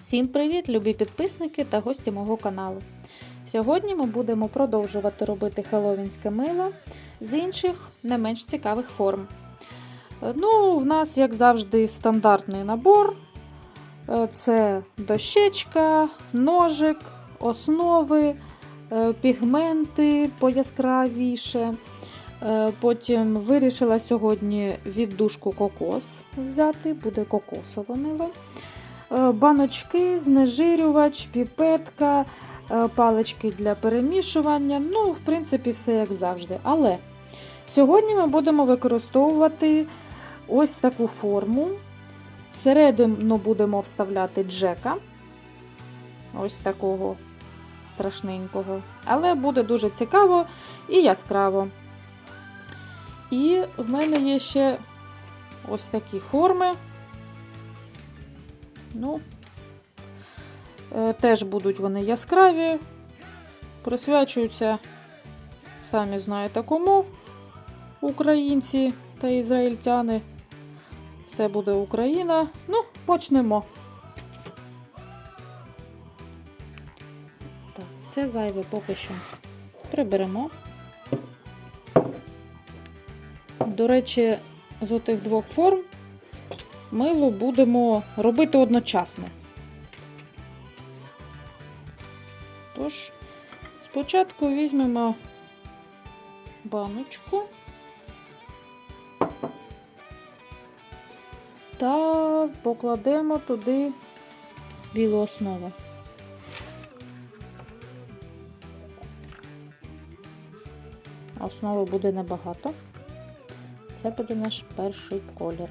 Всім привіт, любі підписники та гості мого каналу. Сьогодні ми будемо продовжувати робити хеловінське мило з інших не менш цікавих форм. Е, Ну, в нас, як завжди, стандартний набор: Е, це дощечка, ножик, основи, е, пігменти пояскравіше. Потім вирішила сьогодні віддушку кокос взяти, буде кокосове мило. Е, баночки, знежирювач, піпетка, е, палички для перемішування. Ну, в принципі, все як завжди. Але сьогодні ми будемо використовувати ось таку форму. Всередину будемо вставляти джека. Ось такого страшненького. Але буде дуже цікаво і яскраво. І в мене є ще ось такі форми. Ну, е, теж будуть вони яскраві, присвячуються, самі знаєте кому, українці та ізраїльтяни. Це буде Україна. Ну, почнемо. Так, все зайве поки що приберемо. До речі, з отих двох форм мило будемо робити одночасно. Тож, спочатку візьмемо баночку та покладемо туди білу основу. Основи буде небагато. Це буде наш перший колір.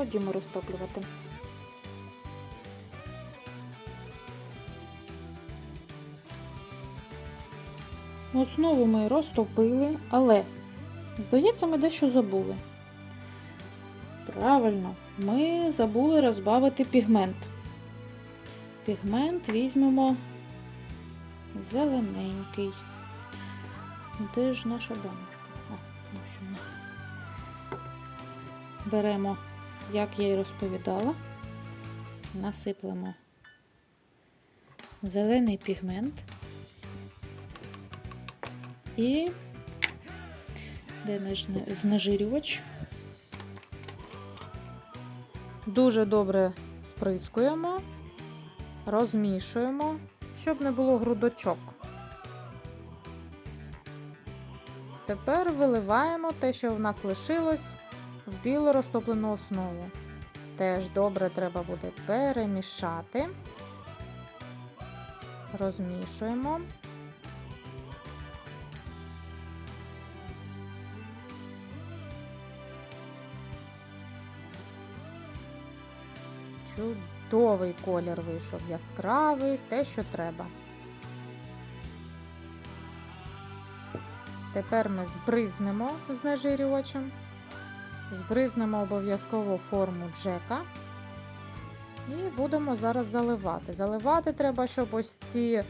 Ходімо розтоплювати. Основу ми розтопили, але, здається, ми дещо забули. Правильно, ми забули розбавити пігмент. Пігмент візьмемо зелененький. Де ж наша баночка? Вона. Беремо, як я і розповідала, насиплемо зелений пігмент і знежирювач. Дуже добре сприскуємо, розмішуємо, щоб не було грудочок. Тепер виливаємо те, що в нас лишилось в білу розтоплену основу. Теж добре треба буде перемішати, розмішуємо. Чудовий колір вийшов, яскравий, те, що треба. Тепер ми збризнемо знежирювачем. Збризнемо обов'язково форму джека. І будемо зараз заливати. Заливати треба, щоб ось ці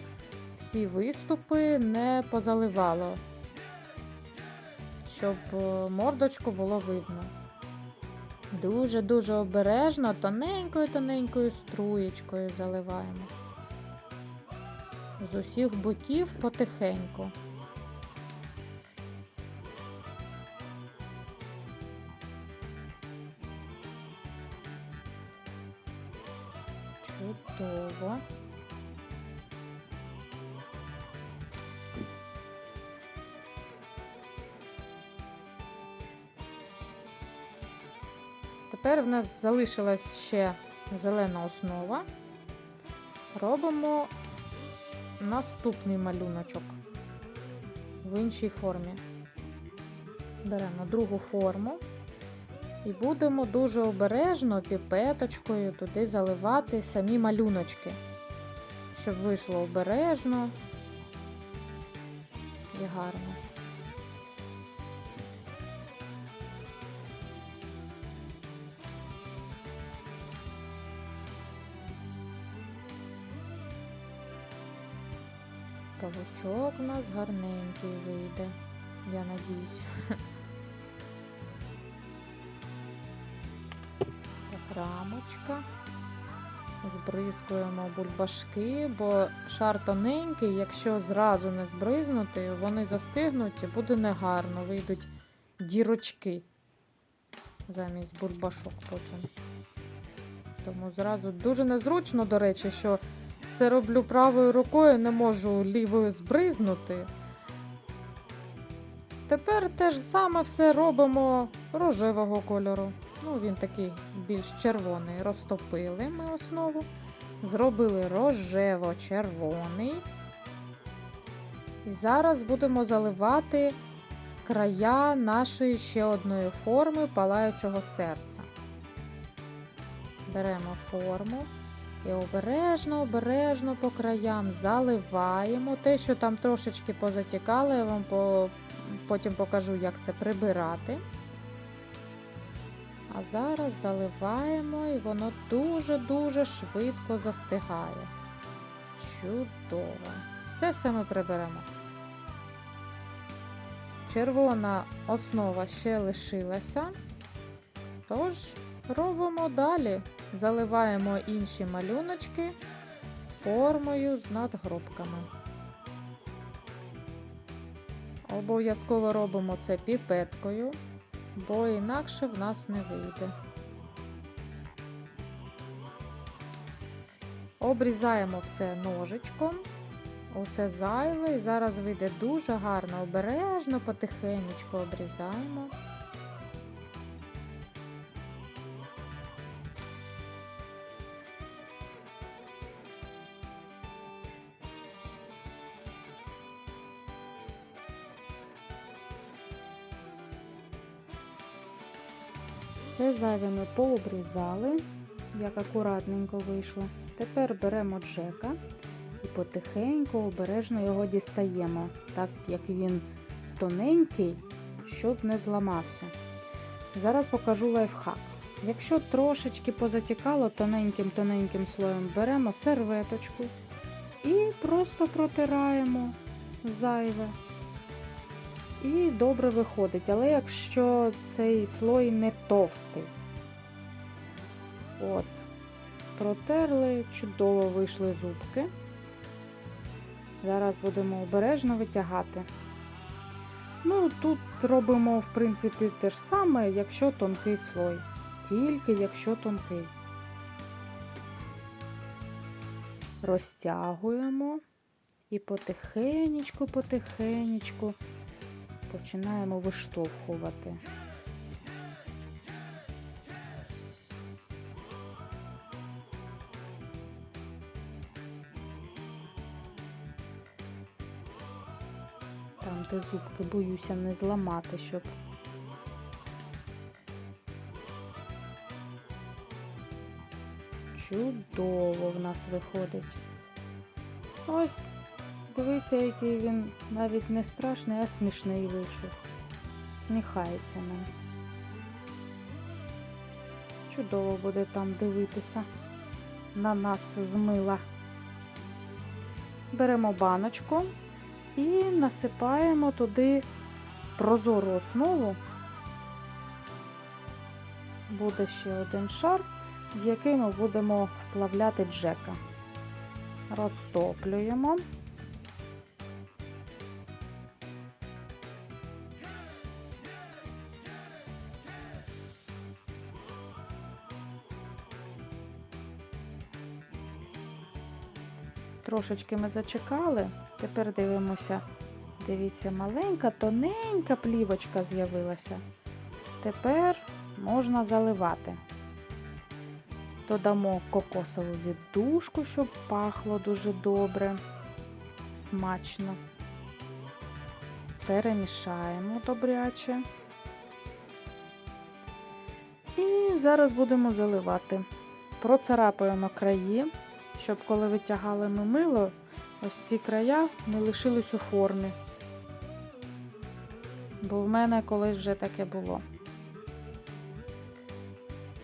всі виступи не позаливало, щоб е, мордочку було видно. Дуже-дуже обережно, тоненькою-тоненькою струєчкою заливаємо. З усіх боків потихеньку. Нас залишилась ще зелена основа. Робимо наступний малюночок в іншій формі. Беремо другу форму і будемо дуже обережно піпеточкою туди заливати самі малюночки, щоб вийшло обережно і гарно. Качок у нас гарненький вийде, я надіюсь. Так, рамочка. Збризкуємо бульбашки, бо шар тоненький, якщо зразу не збризнути, вони застигнуть і буде негарно, вийдуть дірочки замість бульбашок потім. Тому зразу дуже незручно, до речі, що все роблю правою рукою, не можу лівою збризнути. Тепер те ж саме все робимо рожевого кольору. Ну, він такий більш червоний. Розтопили ми основу. Зробили рожево-червоний. І зараз будемо заливати края нашої ще одної форми палаючого серця. Беремо форму і обережно, обережно по краям заливаємо. Те, що там трошечки позатікало, я вам по... потім покажу, як це прибирати. А зараз заливаємо і воно дуже-дуже швидко застигає. Чудово. Це все ми приберемо. Червона основа ще лишилася. Тож, робимо далі. Заливаємо інші малюночки формою з надгробками. Обов'язково робимо це піпеткою, бо інакше в нас не вийде. Обрізаємо все ножичком, усе зайве, і зараз вийде дуже гарно, обережно, потихенечку обрізаємо. Зайве ми пообрізали, як акуратненько вийшло. Тепер беремо джека і потихеньку, обережно його дістаємо, так як він тоненький, щоб не зламався. Зараз покажу лайфхак. Якщо трошечки позатікало тоненьким-тоненьким слоєм, беремо серветочку і просто протираємо зайве. І добре виходить. Але якщо цей слой не товстий, от, протерли, чудово вийшли зубки. Зараз будемо обережно витягати. Ну, тут робимо, в принципі, те ж саме, якщо тонкий слой. Тільки якщо тонкий. Розтягуємо і потихенечку, потихенечку починаємо виштовхувати. Там, де зубки, боюся не зламати, щоб чудово в нас виходить. Ось Дивіться, який він навіть не страшний, а смішний вийшов. Сміхається нам. Чудово буде там дивитися на нас з мила. Беремо баночку і насипаємо туди прозору основу. Буде ще один шар, в який ми будемо вплавляти джека. Розтоплюємо. Трошечки ми зачекали. Тепер дивимося, дивіться, маленька, тоненька плівочка з'явилася. Тепер можна заливати. Додамо кокосову віддушку, щоб пахло дуже добре, смачно. Перемішаємо добряче. І зараз будемо заливати. Процарапуємо краї щоб коли витягали ми мило, ось ці края не лишились у формі. Бо в мене колись вже таке було.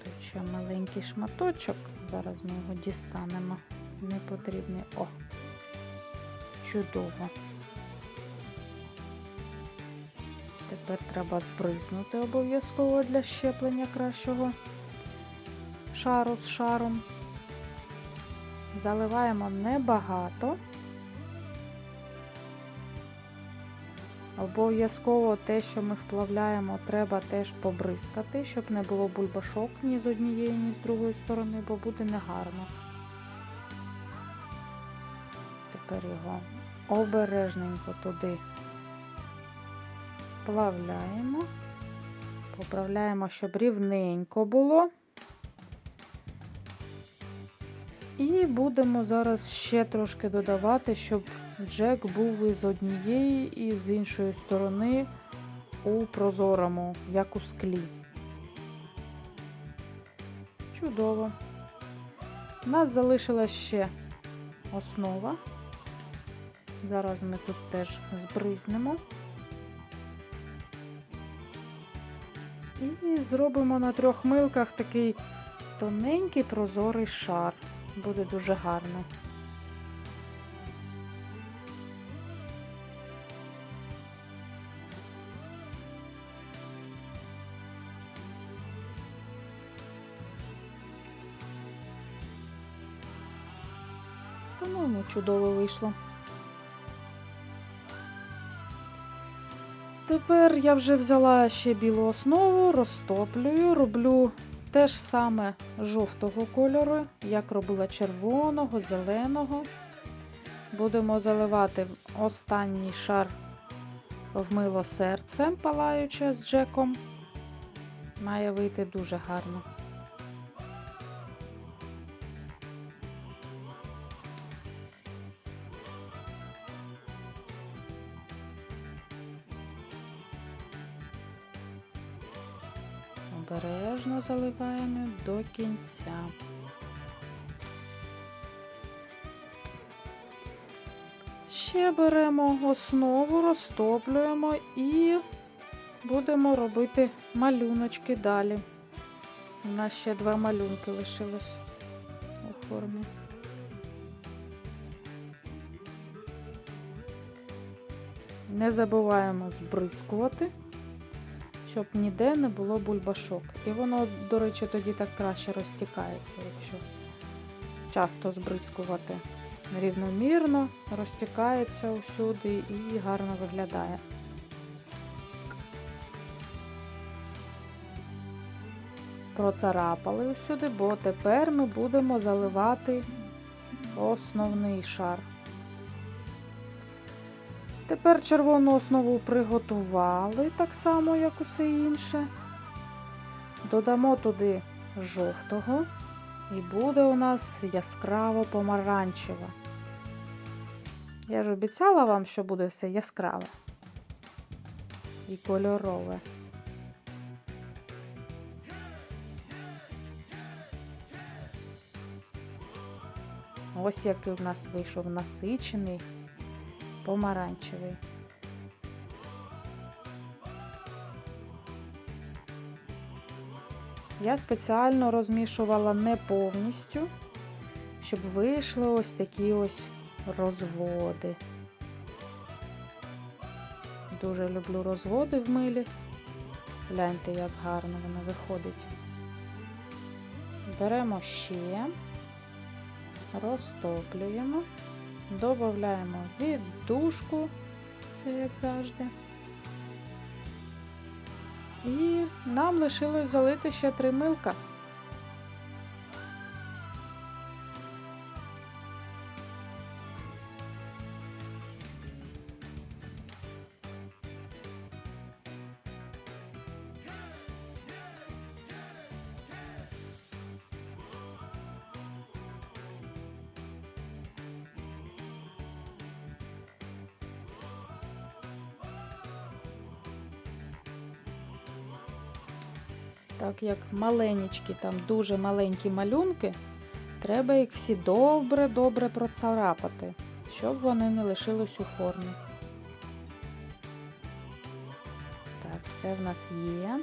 Тут ще маленький шматочок, зараз ми його дістанемо. Не потрібний. О! Чудово. Тепер треба збризнути обов'язково для щеплення кращого шару з шаром. Заливаємо небагато. Обов'язково те, що ми вплавляємо, треба теж побризкати, щоб не було бульбашок ні з однієї, ні з другої сторони, бо буде негарно. Тепер його обережненько туди вплавляємо. Поправляємо, щоб рівненько було. І будемо зараз ще трошки додавати, щоб джек був із однієї і з іншої сторони у прозорому, як у склі. Чудово. У нас залишилась ще основа. Зараз ми тут теж збризнемо. І зробимо на трьох милках такий тоненький прозорий шар. Буде дуже гарно. По-моєму, чудово вийшло. Тепер я вже взяла ще білу основу, розтоплюю, роблю те ж саме жовтого кольору, як робила червоного, зеленого. Будемо заливати останній шар в мило серцем палаюче з джеком. Має вийти дуже гарно. Обережно заливаємо до кінця. Ще беремо основу, розтоплюємо і будемо робити малюночки далі. У нас ще два малюнки лишилось у формі. Не забуваємо збризкувати щоб ніде не було бульбашок. І воно, до речі, тоді так краще розтікається, якщо часто збризкувати рівномірно, розтікається усюди і гарно виглядає. Процарапали усюди, бо тепер ми будемо заливати основний шар. Тепер червону основу приготували, так само, як усе інше. Додамо туди жовтого, і буде у нас яскраво помаранчева. Я ж обіцяла вам, що буде все яскраве і кольорове. Ось який у нас вийшов насичений помаранчевий. Я спеціально розмішувала не повністю, щоб вийшли ось такі ось розводи. Дуже люблю розводи в милі. Гляньте, як гарно воно виходить. Беремо ще, розтоплюємо. Додаємо віддушку, це як завжди. І нам лишилось залити ще три милка. Так як маленькі, там дуже маленькі малюнки, треба їх всі добре-добре процарапати, щоб вони не лишились у формі. Так, це в нас є.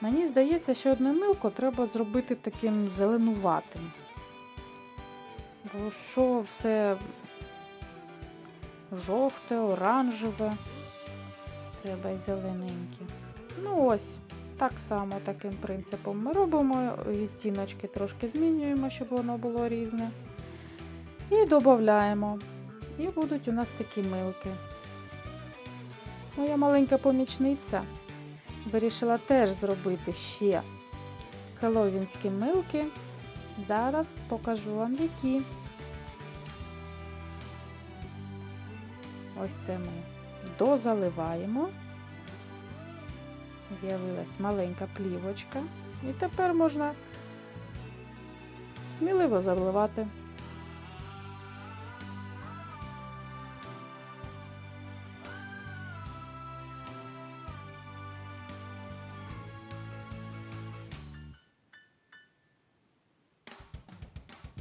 Мені здається, що одне милко треба зробити таким зеленуватим. Бо що все жовте, оранжеве, треба й зелененьке. Ну ось, Так само таким принципом ми робимо, відтіночки трошки змінюємо, щоб воно було різне. І додаємо. І будуть у нас такі милки. Моя маленька помічниця вирішила теж зробити ще хеллоуінські милки. Зараз покажу вам які. Ось це ми дозаливаємо. З'явилась маленька плівочка. І тепер можна сміливо заливати.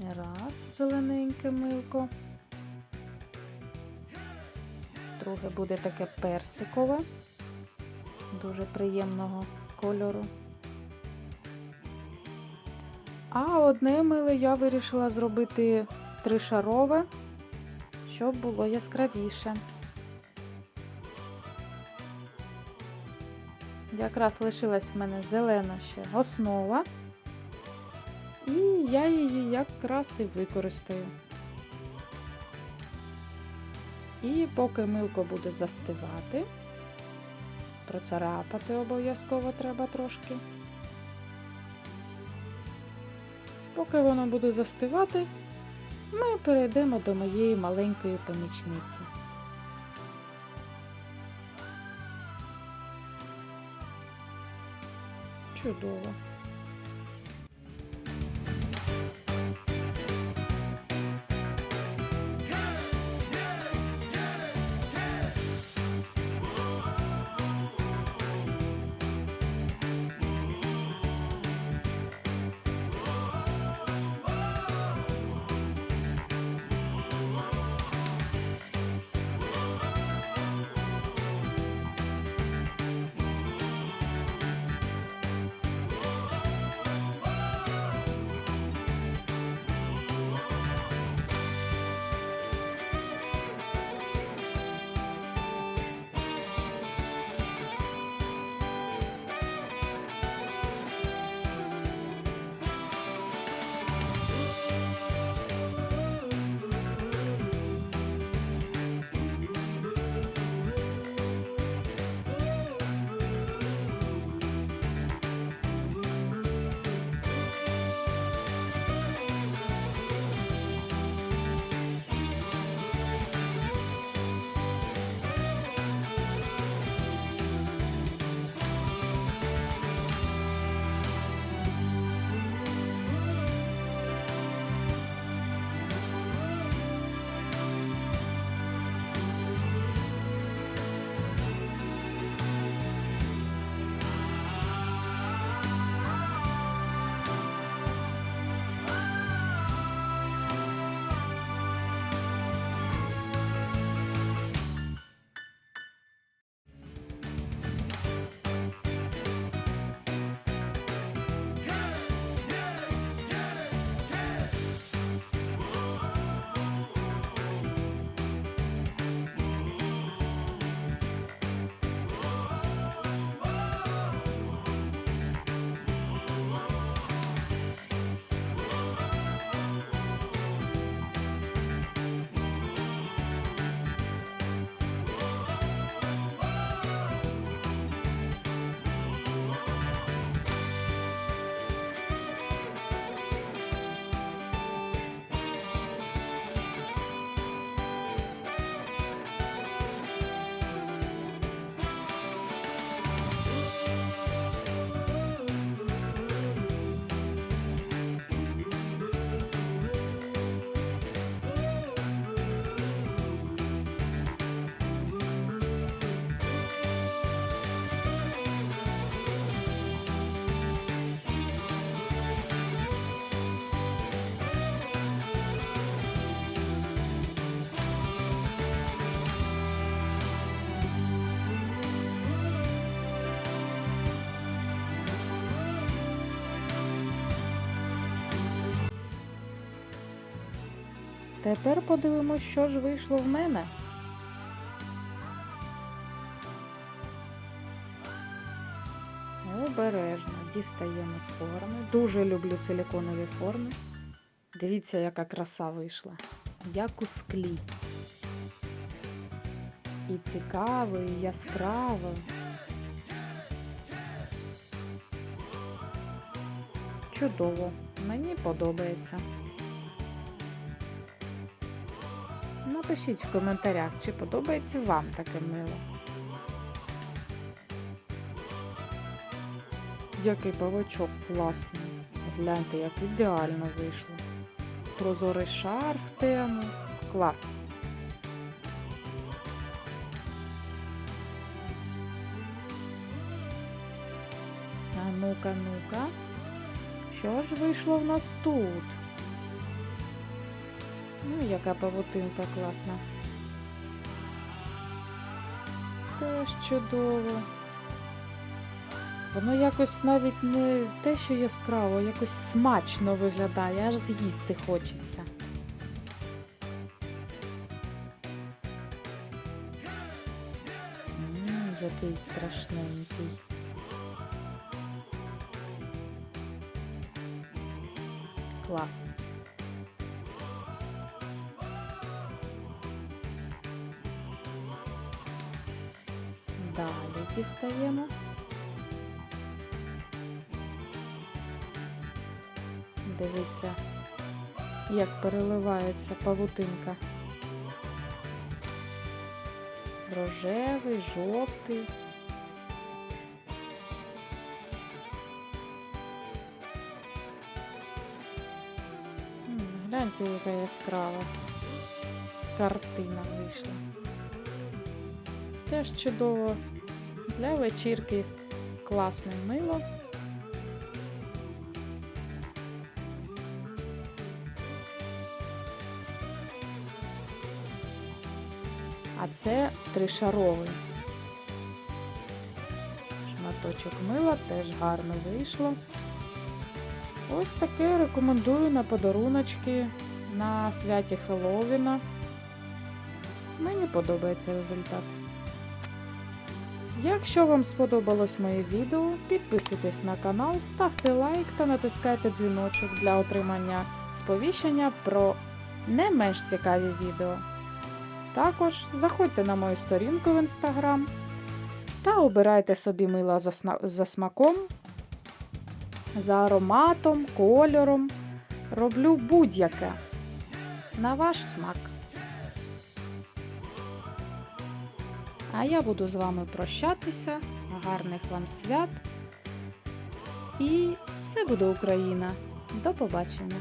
Раз, зелененьке милко. Друге буде таке персикове, дуже приємного кольору. А одне мило я вирішила зробити тришарове, щоб було яскравіше. Якраз лишилась в мене зелена ще основа. І я її якраз і використаю. І поки милко буде застивати, процарапати обов'язково треба трошки. Поки воно буде застивати, ми перейдемо до моєї маленької помічниці. Чудово. Тепер подивимось, що ж вийшло в мене. Обережно дістаємо з форми. Дуже люблю силіконові форми. Дивіться, яка краса вийшла. Як у склі. І цікаво, і яскраво. Чудово, мені подобається. Напишіть в коментарях, чи подобається вам таке мило. Який павичок класний. Гляньте, як ідеально вийшло. Прозорий шар в тему. Клас. А ну-ка, ну-ка. Що ж вийшло в нас тут? Ну, яка павутинка класна. Теж чудово. Воно якось навіть не те, що яскраво, якось смачно виглядає, аж з'їсти хочеться. Ммм, який страшненький. Клас. Дістаємо. Дивіться, як переливається павутинка. Рожевий, жовтий. Гляньте, яка яскрава картина вийшла. Теж чудово. Для вечірки класне мило. А це тришаровий. Шматочок мила теж гарно вийшло. Ось таке рекомендую на подаруночки на святі Хеллоуіна. Мені подобається результат. Якщо вам сподобалось моє відео, підписуйтесь на канал, ставте лайк та натискайте дзвіночок для отримання сповіщення про не менш цікаві відео. Також заходьте на мою сторінку в інстаграм та обирайте собі мила за, смаком, за ароматом, кольором. Роблю будь-яке на ваш смак. А я буду з вами прощатися. Гарних вам свят. І все буде Україна. До побачення!